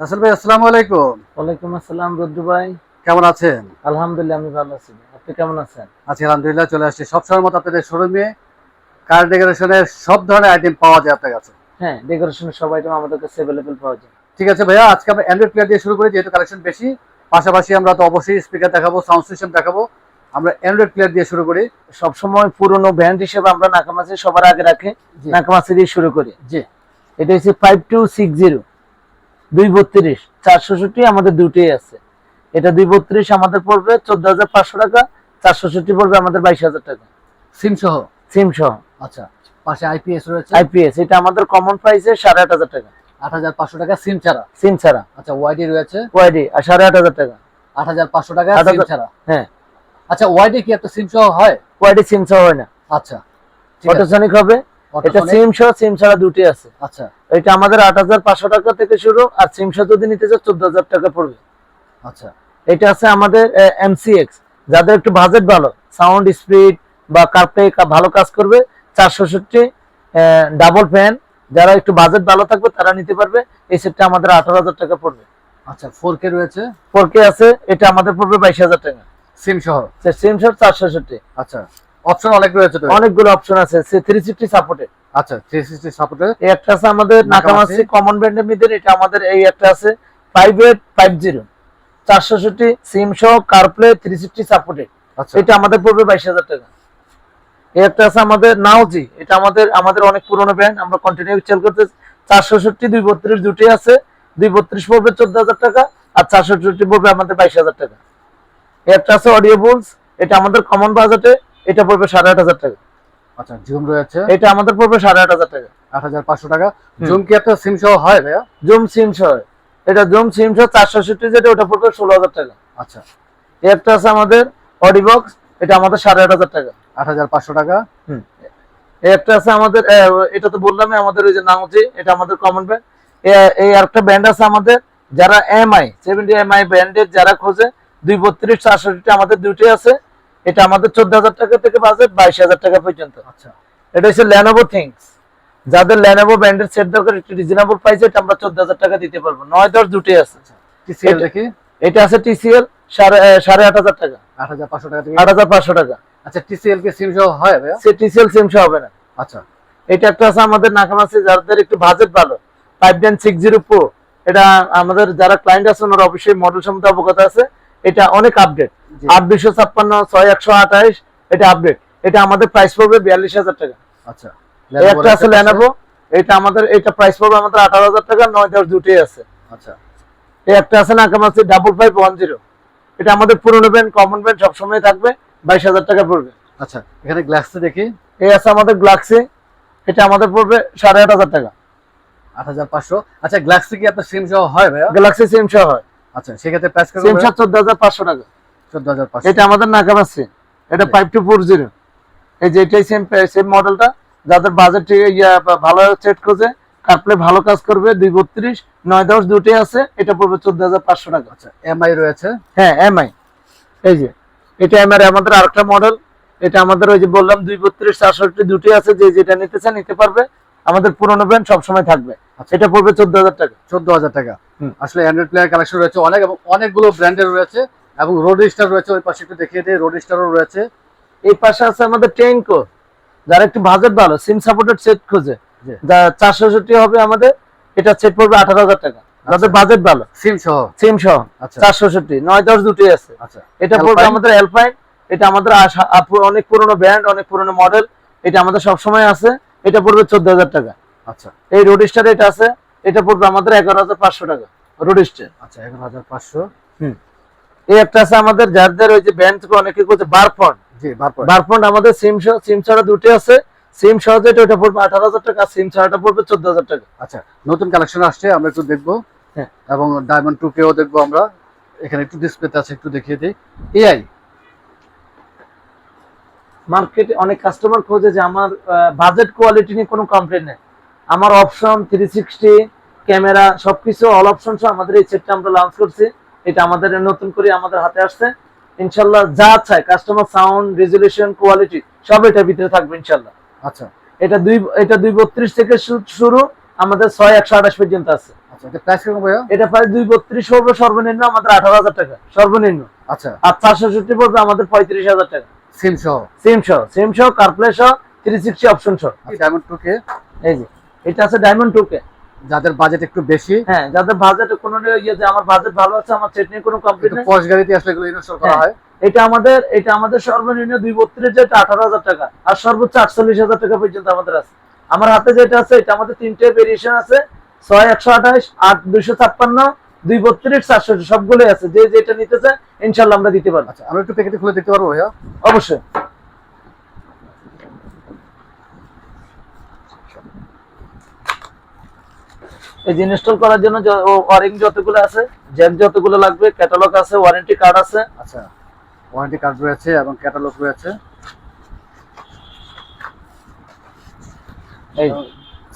রাসেল ভাই আসসালামু আলাইকুম। ওয়ালাইকুম আসসালাম রদ্দু ভাই। কেমন আছেন? আলহামদুলিল্লাহ আমি ভালো আছি। আপনি কেমন আছেন? আজকে আলহামদুলিল্লাহ চলে আসছি। সবসময় মতো আপনাদের শোরুমে কার ডেকোরেশনের সব ধরনের আইটেম পাওয়া যায় আপনার কাছে? হ্যাঁ ডেকোরেশনের সব আইটেম আমাদের কাছে অ্যাভেলেবেল পাওয়া যায়। ঠিক আছে ভাইয়া আজকে আমরা অ্যান্ড্রয়েড প্লেয়ার দিয়ে শুরু করি যেহেতু কালেকশন বেশি। পাশাপাশি আমরা তো অবশ্যই স্পিকার দেখাবো সাউন্ড সিস্টেম দেখাবো। আমরা অ্যান্ড্রয়েড প্লেয়ার দিয়ে শুরু করি। সবসময় পুরনো ব্র্যান্ড হিসেবে আমরা নাকামাছি সবার আগে রাখি জি। নাকামাছি দিয়ে শুরু করি। জি। এটা হচ্ছে ফাইভ টু সিক্স জিরো দুই বত্রিশ চারশোষট্টি আমাদের দুটোই আছে। এটা দুই বত্রিশ আমাদের পড়বে চোদ্দ হাজার পাঁচশো টাকা চারশোষট্টি পড়বে আমাদের বাইশ হাজার টাকা। সিম সহ সিম সহ আচ্ছা পাশে আইপিএস রয়েছে। আইপিএস এটা আমাদের কমন প্রাইসে সাড়ে আট হাজার টাকা। আট হাজার পাঁচশো টাকা সিম ছাড়া? সিম ছাড়া। আচ্ছা ওয়াইডি রয়েছে। ওয়াইডি আর সাড়ে আট হাজার টাকা। আট হাজার পাঁচশো টাকা সিম ছাড়া। হ্যাঁ। আচ্ছা ওয়াইডি কি একটা সিম সহ হয়? ওয়াইডি সিম সহ হয় না। আচ্ছা। অটোসনিক হবে। এটা সিম সহ সিম ছাড়া দুটি আছে। আচ্ছা। এটা আমাদের আট হাজার পাঁচশো টাকা থেকে শুরু আর সিম সহ যদি নিতে চাও চোদ্দ হাজার টাকা পড়বে। আচ্ছা। এটা আছে আমাদের এমসিএক্স যাদের একটু বাজেট ভালো সাউন্ড স্পিড বা কার্পে ভালো কাজ করবে চারশোষট্টি ডাবল ফ্যান যারা একটু বাজেট ভালো থাকবে তারা নিতে পারবে। এই সেটটা আমাদের আঠারো হাজার টাকা পড়বে। আচ্ছা ফোর কে রয়েছে? ফোর কে আছে এটা আমাদের পড়বে বাইশ হাজার টাকা। সিম সহ? সিম সহ চারশোষট্টি আচ্ছা। অপশন অনেক রয়েছে অনেকগুলো অপশন আছে থ্রি সিক্সটি সাপোর্টেড আচ্ছা থ্রি সিক্সটি এই একটা আছে আমাদের নাকামাসি কমন ব্র্যান্ডের মধ্যে এটা আমাদের এই একটা আছে ফাইভ এইট ফাইভ জিরো চারশোষট্টি সিম সহ কারপ্লে থ্রি সিক্সটি সাপোর্টেড আচ্ছা। এটা আমাদের পড়বে বাইশ হাজার টাকা। এই একটা আছে আমাদের নাওজি এটা আমাদের আমাদের অনেক পুরনো ব্র্যান্ড আমরা কন্টিনিউ সেল করতে চারশোষট্টি দুই বত্রিশ দুটি আছে দুই বত্রিশ পড়বে চোদ্দ হাজার টাকা আর চারশোষট্টি পড়বে আমাদের বাইশ হাজার টাকা। একটা আছে অডিও বুলস এটা আমাদের কমন বাজেটে এটা পড়বে সাড়ে আট হাজার টাকা। আচ্ছা জুম রয়েছে। এটা আমাদের পড়বে সাড়ে আট হাজার টাকা। আট হাজার পাঁচশো টাকা। হুম। জুম কি একটা সিম সহ হয় ভাইয়া? জুম সিম সহ এটা জুম সিম সহ চারশোষট্টি যেটা ওটা পড়বে ষোলো হাজার টাকা। আচ্ছা। একটা আছে আমাদের অডিবক্স এটা আমাদের সাড়ে আট হাজার টাকা। আট হাজার পাঁচশো টাকা। এই একটা আছে আমাদের এটা তো বললামই আমাদের ওই যে নামজি এটা আমাদের কমন ব্র্যান্ড এই আরেকটা ব্র্যান্ড আছে আমাদের যারা এমআই সেভেন্টি এমআই ব্র্যান্ডের যারা খোঁজে দুই বত্রিশ চারশোটি আমাদের দুইটি আছে। এটা আমাদের চোদ্দ হাজার টাকা থেকে বাজেট বাইশ হাজার টাকা পর্যন্ত। আচ্ছা। এটা হচ্ছে ল্যানোভো থিংস যাদের ল্যানোভো ব্র্যান্ডের সেট দরকার একটু রিজনেবল প্রাইসে এটা আমরা চোদ্দ হাজার টাকা দিতে পারব। নয় দশ দুটি আছে। টিসিএল এটা- এটা আছে টিসিএল সাড়ে আট হাজার টাকা। আট হাজার পাঁচশো টাকা আট হাজার পাঁচশো টাকা। আচ্ছা টিসিএল কি সিম সহ হয় সে টিসিএল সিমসা হবে না। আচ্ছা। এটা একটা আছে আমাদের নাকামাসি যাদের একটু বাজেট ভালো। Five nine six zero pro এটা আমাদের যারা ক্লায়েন্ট আছে ওনারা অবশ্যই মডেল সম্বন্ধে অবগত আছে। এটা অনেক আপডেট। আট দুইশো ছাপ্পান্ন ছয় একশো আঠাইশ এটা আপডেট এটা আমাদের প্রাইস পড়বে বিয়াল্লিশ হাজার টাকা। আচ্ছা একটা আছে এটা আমাদের এটা প্রাইস পড়বে আমাদের আঠারো হাজার টাকা নয় দশ দুটোই আছে। আচ্ছা। এই একটা আছে ডাবল ফাইভ ওয়ান জিরো এটা আমাদের পুরোনো ব্যান্ড কমন ব্যান্ড সবসময় থাকবে বাইশ হাজার টাকা পড়বে। আচ্ছা এখানে গ্লাসটা দেখি। এই আছে আমাদের গ্লাক্সি এটা আমাদের পড়বে সাড়ে আট হাজার টাকা। আট হাজার পাঁচশো। আচ্ছা গ্লাসটি কি আপনার সিম সহ হয় ভাইয়া? গ্যালাক্সি সিম সহ হয়। আচ্ছা সেক্ষেত্রে প্রাইস সিম সহ চোদ্দ হাজার পাঁচশো টাকা। এটা আমাদের এটা ফাইভ টু ফোর জিরো। এই যে এটাই সেম সেম মডেলটা যাদের বাজেট ইয়া ভালো সেট কাটলে ভালো কাজ করবে দুই বত্রিশ নয় দশ দুটোই আছে এটা পড়বে চোদ্দ হাজার পাঁচশো টাকা। আচ্ছা এমআই রয়েছে? হ্যাঁ এমআই এই যে এটা এমআই আমাদের আরেকটা মডেল এটা আমাদের ওই যে বললাম দুই বত্রিশ চারষট্টি দুটি আছে যে যেটা নিতে চান নিতে পারবে। আমাদের পুরোনো ব্র্যান্ড সবসময় থাকবে। আচ্ছা। এটা পড়বে চোদ্দ হাজার টাকা। চোদ্দ হাজার টাকা। আসলে অ্যান্ড্রয়েড প্লেয়ার কালেকশন রয়েছে অনেক এবং অনেকগুলো ব্র্যান্ডের রয়েছে। এবং রোড স্টার রয়েছে ওই পাশে একটু দেখিয়ে দিই রোড স্টারও রয়েছে। এই পাশে আছে আমাদের টেনকো যারা একটু বাজেট ভালো সিম সাপোর্টেড সেট খোঁজে। যা চারশোষট্টি হবে আমাদের এটা সেট পড়বে আঠারো হাজার টাকা। যাদের বাজেট ভালো। সিম সহ? সিম সহ আচ্ছা। চারশোষট্টি নয় দশ দুটি আছে। আচ্ছা। এটা পড়বে আমাদের এলপাইন এটা আমাদের অনেক পুরনো ব্র্যান্ড অনেক পুরনো মডেল এটা আমাদের সবসময় আছে এটা পড়বে চোদ্দ হাজার টাকা। আচ্ছা। এই রোড স্টার এটা আছে এটা পড়বে আমাদের এগারো হাজার পাঁচশো টাকা রোড স্টার আচ্ছা এগারো হাজার পাঁচশো। এই একটা আছে আমাদের যাদের ওই যে ব্যান্ড থেকে অনেকে করছে বারফন্ড জি বারফন্ড আমাদের সিম সিম ছাড়া দুটি আছে। সিম সহ যেটা ওটা পড়বে আঠারো হাজার টাকা সিম ছাড়াটা পড়বে চোদ্দ হাজার টাকা। আচ্ছা নতুন কালেকশন আসছে আমরা একটু দেখব। হ্যাঁ। এবং ডায়মন্ড টু কেও দেখব আমরা। এখানে একটু ডিসপ্লেতে আছে একটু দেখিয়ে দিই। এআই মার্কেটে অনেক কাস্টমার খোঁজে যে আমার বাজেট কোয়ালিটি নিয়ে কোনো কমপ্লেন নেই। আমার অপশন থ্রি সিক্সটি ক্যামেরা সবকিছু অল অপশন সহ আমাদের এই সেটটা আমরা লঞ্চ করছি। এটা আমাদের নতুন করে আমাদের হাতে আসছে। ইনশাল্লাহ যা চাই কাস্টমার সাউন্ড রেজুলেশন কোয়ালিটি সব এটার ভিতরে থাকবে ইনশাল্লাহ। আচ্ছা। এটা দুই এটা দুই বত্রিশ থেকে শুরু আমাদের ছয় একশো আঠাশ পর্যন্ত আছে। আচ্ছা এটা এটা প্রায় দুই বত্রিশ পড়বে সর্বনিম্ন আমাদের আঠারো হাজার টাকা সর্বনিম্ন। আচ্ছা। আর চারশো পড়বে আমাদের পঁয়ত্রিশ হাজার টাকা। সিম সহ? সিম সহ সিম সহ কার্প্লে সহ থ্রি সিক্সটি অপশন সহ। ডায়মন্ড এই যে এটা আছে ডায়মন্ড টুকে যাদের বাজেট একটু বেশি হ্যাঁ যাদের বাজেট কোনো ইয়ে যে আমার বাজেট ভালো আছে আমার সেট নিয়ে কোনো কমপ্লেন একটু নেই। পশ গাড়িতে আসলে এগুলো ইনস্টল করা হ্যাঁ। হয়। এটা আমাদের এটা আমাদের সর্বনিম্ন দুই বত্রিশ যেটা আঠারো হাজার টাকা আর সর্বোচ্চ আটচল্লিশ হাজার টাকা পর্যন্ত আমাদের আছে। আমার হাতে যেটা আছে এটা আমাদের তিনটে ভেরিয়েশন আছে ছয় একশো আঠাশ আট দুইশো ছাপ্পান্ন দুই বত্রিশ চারশো সবগুলোই আছে। যে যেটা নিতে চায় ইনশাল্লাহ আমরা দিতে পারব। আচ্ছা আমরা একটু প্যাকেটে খুলে দেখতে পারব ভাইয়া? অবশ্যই। এই যে ইনস্টল করার জন্য ওয়ারিং যতগুলো আছে জ্যাক যতগুলো লাগবে ক্যাটালগ আছে ওয়ারেন্টি কার্ড আছে। আচ্ছা ওয়ারেন্টি কার্ড রয়েছে এবং ক্যাটালগ রয়েছে। এই।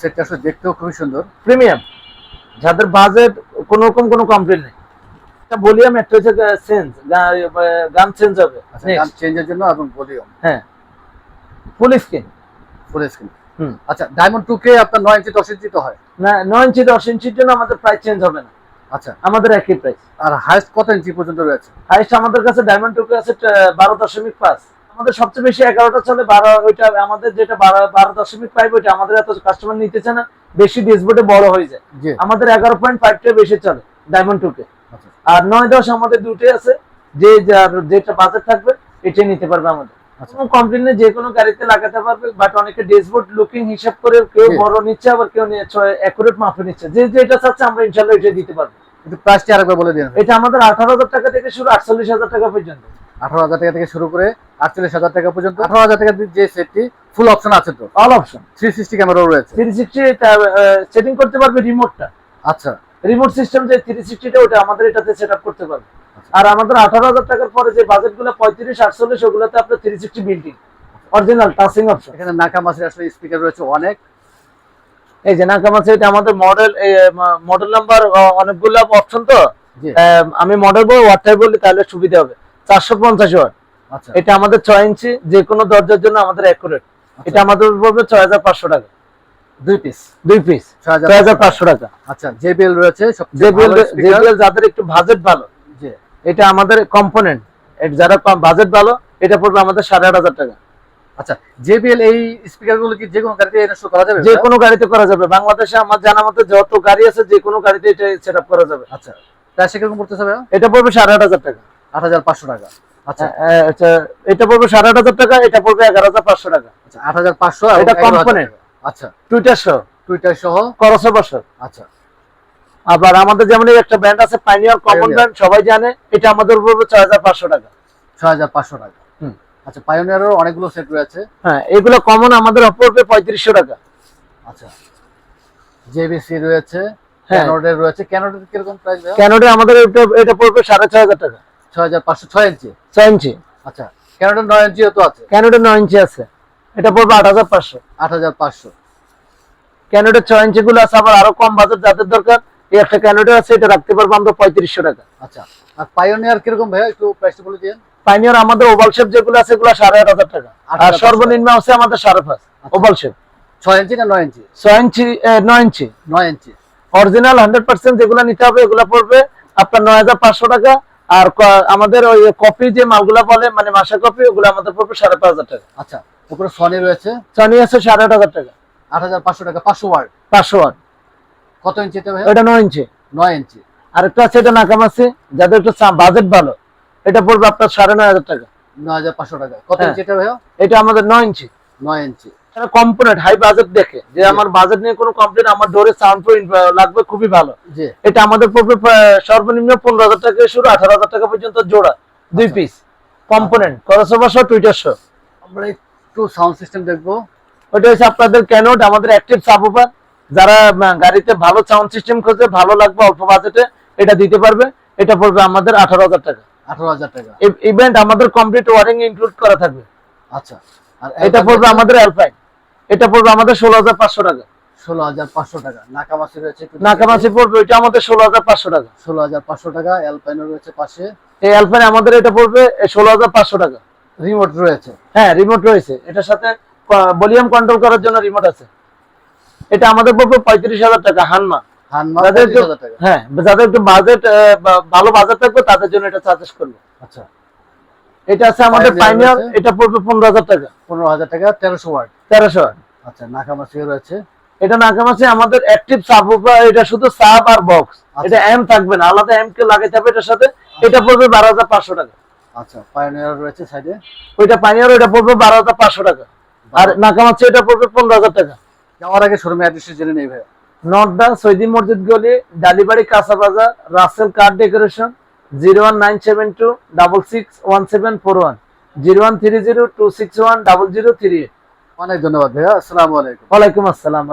সেটটা আসলে দেখতেও খুবই সুন্দর। প্রিমিয়াম যাদের বাজেট কোনো রকম কোনো কমপ্লেন নেই। একটা ভলিউম একটা হচ্ছে চেঞ্জ গান চেঞ্জ হবে। আচ্ছা গান চেঞ্জের জন্য এবং ভলিউম হ্যাঁ। ফুল স্ক্রিন ফুল স্ক্রিন হুম। আচ্ছা ডায়মন্ড টুকে আপনার নয় ইঞ্চি দশ ইঞ্চি তো হয়। না নয় ইঞ্চি দশ ইঞ্চির জন্য আমাদের প্রাইস চেঞ্জ হবে না। আচ্ছা। আমাদের একই প্রাইস আর হাইস্ট কত ইঞ্চি পর্যন্ত রয়েছে? হাইস্ট আমাদের কাছে ডায়মন্ড টুকে আছে টা- বারো দশমিক পাঁচ। আমাদের সবচেয়ে বেশি এগারোটা চলে বারো ওইটা আমাদের যেটা বারো বারো দশমিক ফাইভ ওইটা আমাদের এত কাস্টমার নিতেছে না বেশি ডেসবোর্ডে বড় হয়ে যায়। আমাদের এগারো পয়েন্ট ফাইভটা বেশি চলে ডায়মন্ড টুকে আচ্ছা। আর নয় দশ আমাদের দুটোই আছে যে যার যেটা বাজেট থাকবে এটাই নিতে পারবে আমাদের। কমপ্লেন নেই যে কোনো গাড়িতে লাগাতে পারবে বাট অনেকে ডেসবোর্ড লুকিং হিসাব করে কেউ বড় নিচ্ছে আবার কেউ অ্যাকুরেট মাপে নিচ্ছে। যে যেটা চাচ্ছে আমরা ইনশাল্লাহ এটা দিতে পারব। কিন্তু প্রাইসটি আরেকবার বলে দিন। এটা আমাদের আঠারো হাজার টাকা থেকে শুরু আটচল্লিশ হাজার টাকা পর্যন্ত। আঠারো হাজার টাকা থেকে শুরু করে আটচল্লিশ হাজার টাকা পর্যন্ত আঠারো হাজার টাকা যে সেটটি ফুল অপশন আছে তো? অল অপশন থ্রি সিক্সটি ক্যামেরাও রয়েছে। থ্রি সিক্সটি সেটিং করতে পারবে রিমোটটা আচ্ছা। রিমোট সিস্টেম যে থ্রি সিক্সটিটা ওটা আমাদের এটাতে সেট আপ করতে পারবে। আর আমাদের আঠারো হাজার টাকার পরে যে বাজেটগুলো পঁয়ত্রিশ আটচল্লিশ ওগুলোতে আপনার three sixty building original touching option এখানে নাকামাসের আসলে স্পিকার রয়েছে অনেক। এই যে নাকামাছে এটা আমাদের মডেল মডেল নাম্বার অনেকগুলো অপশন তো। আমি মডেল বলব ওয়াটটাই বললে তাহলে সুবিধা হবে। চারশো পঞ্চাশ ওয়াট আচ্ছা। এটা আমাদের ছয় ইঞ্চি যে কোনো দরজার জন্য আমাদের অ্যাকুরেট এটা আমাদের পড়বে ছয় হাজার পাঁচশো টাকা। দুই পিস দুই পিস ছয় হাজার পাঁচশো টাকা। আচ্ছা জেবিএল রয়েছে সবচেয়ে জেবিএল জেবিএল যাদের একটু বাজেট ভালো। এটা আমাদের কম্পোনেন্ট যারা বাজেট ভালো এটা পড়বে আমাদের সাড়ে আট হাজার টাকা। আচ্ছা জেবিএল এই কি যে কোনো গাড়িতে ইনস্টল করা যাবে? যে কোনো গাড়িতে করা যাবে। বাংলাদেশে আমার জানা মতে যত গাড়ি আছে যে কোনো গাড়িতে এটা করা যাবে। আচ্ছা প্রাইস কীরকম পড়তেছে এটা পড়বে সাড়ে আট হাজার টাকা। আট হাজার পাঁচশো টাকা। আচ্ছা। আচ্ছা, এটা পড়বে সাড়ে আট হাজার টাকা এটা পড়বে এগারো হাজার পাঁচশো টাকা। আচ্ছা আট হাজার পাঁচশো এটা। আচ্ছা। টুইটার সহ। টুইটার সহ? করসো আচ্ছা। আবার আমাদের যেমন একটা ব্র্যান্ড আছে পাইনিয়ার কমন। ব্র্যান্ড সবাই জানে এটা আমাদের পড়বে ছয় হাজার পাঁচশো টাকা। ছয় হাজার পাঁচশো টাকা। আচ্ছা পায়োনিয়ারের অনেকগুলো সেট রয়েছে। হ্যাঁ এগুলো কমন আমাদের পড়বে পঁয়ত্রিশশো টাকা। আচ্ছা। জেবিসি রয়েছে। ক্যানোডের রয়েছে। ক্যানোডের কীরকম প্রাইস ক্যানোডে আমাদের এটা এটা পড়বে সাড়ে ছয় হাজার টাকা। ছয় হাজার পাঁচশো ছয় ইঞ্চি? ছয় ইঞ্চি। আচ্ছা ক্যানোডের নয় ইঞ্চিও তো আছে। ক্যানোডে নয় ইঞ্চি আছে। এটা পড়বে আট হাজার পাঁচশো। আট হাজার পাঁচশো। ক্যানোডের ছয় ইঞ্চি গুলো আছে আবার আরও কম বাজেট যাদের দরকার এই একটা আছে এটা রাখতে পারব আমরা পঁয়ত্রিশশো টাকা। আচ্ছা আর পায়োনিয়ার কীরকম একটু প্রাইসটা বলে দিন পাইনিয়ার আমাদের ওভাল শেপ যেগুলো আছে এগুলো সাড়ে আট হাজার টাকা। আর সর্বনিম্ন আছে আমাদের সাড়ে পাঁচ ওভাল শেপ ছয় ইঞ্চি না নয় ইঞ্চি? ছয় ইঞ্চি নয় ইঞ্চি। নয় ইঞ্চি। অরিজিনাল হান্ড্রেড পার্সেন্ট যেগুলো নিতে হবে এগুলো পড়বে আপনার নয় হাজার পাঁচশো টাকা। আর আমাদের ওই কপি যে মালগুলা বলে মানে মাসা কপি ওগুলো আমাদের পড়বে সাড়ে পাঁচ হাজার টাকা। আচ্ছা উপরে সনি রয়েছে। সনি আছে সাড়ে আট হাজার টাকা। আট হাজার পাঁচশো টাকা পাঁচশো ওয়ার্ড পাঁচশো ওয়াট কত ইঞ্চিতে ভাইয়া? এটা নয় ইঞ্চি। নয় ইঞ্চি। আর একটা আছে এটা নাকামাসি যাদের একটু বাজেট ভালো এটা পড়বে আপনার সাড়ে নয় হাজার টাকা। নয় হাজার পাঁচশো টাকা। কত হ্যাঁ। ইঞ্চিটা ভাইয়া? এটা আমাদের নয় ইঞ্চি। নয় ইঞ্চি। কম্পোনেন্ট হাই বাজেট দেখে। যে আমার বাজেট নিয়ে কোনো কমপ্লেন আমার ডোরে সাউন্ড লাগবে খুবই ভালো। জি। এটা আমাদের পড়বে সর্বনিম্ন পনেরো হাজার টাকা থেকে শুরু আঠারো হাজার টাকা পর্যন্ত জোড়া দুই। পিস কম্পোনেন্ট করসোভা সহ টুইটার সহ আমরা একটু সাউন্ড সিস্টেম দেখব। ওটা হচ্ছে আপনাদের ক্যানোড আমাদের অ্যাক্টিভ সাবুফার যারা গাড়িতে ভালো সাউন্ড সিস্টেম খোঁজে ভালো লাগবে অল্প বাজেটে এটা দিতে পারবে। এটা পড়বে আমাদের আঠারো হাজার টাকা। আঠারো হাজার টাকা। ইভেন্ট আমাদের কমপ্লিট ওয়ারিং ইনক্লুড করা থাকবে। আচ্ছা। আর এটা পড়বে আমাদের অ্যালপাইন এটা পড়বে আমাদের ষোলো হাজার পাঁচশো টাকা। ষোলো হাজার পাঁচশো টাকা। নাকামাসি রয়েছে নাকামাসি পড়বে ওইটা আমাদের ষোলো হাজার পাঁচশো টাকা। ষোলো হাজার পাঁচশো টাকা রয়েছে পাশে। এই অ্যালপাইন আমাদের এটা পড়বে ষোলো হাজার পাঁচশো টাকা। রিমোট রয়েছে। হ্যাঁ রিমোট রয়েছে। এটার সাথে ভলিউম কন্ট্রোল করার জন্য রিমোট আছে। এটা আমাদের পড়বে পঁয়ত্রিশ হাজার টাকা হানমা যাদের হ্যাঁ যাদের একটু বাজেট ভালো বাজেট থাকবে তাদের জন্য এটা চার্জেস করব। আচ্ছা। এটা আছে আমাদের পাইনিয়ার এটা পড়বে পনেরো হাজার টাকা। পনেরো হাজার টাকা তেরোশো ওয়াট। তেরোশো আচ্ছা রয়েছে। এটা নাকামাছি আমাদের অ্যাক্টিভ সাব এটা শুধু সাব আর বক্স আচ্ছা। এটা এম থাকবে না আলাদা এম কে লাগাইতে হবে এটার সাথে। এটা পড়বে বারো হাজার পাঁচশো টাকা। আচ্ছা পায়োনিয়ার রয়েছে সাইডে ওইটা পাইনিয়ার ওইটা পড়বে বারো হাজার পাঁচশো টাকা। আর নাকামাছি এটা পড়বে পনেরো হাজার টাকা। যাওয়ার আগে শোরুমে অ্যাড্রেসটা জেনে নেই ভাই নর্দা সৈদি মসজিদ গলি ডালিবাড়ি কাঁচা বাজার Russell car decoration zero one nine seven two double six one seven four one zero one three zero two six one double zero three eight. অনেক ধন্যবাদ ভাইয়া আসসালামু আলাইকুম। ওয়ালাইকুম আসসালাম।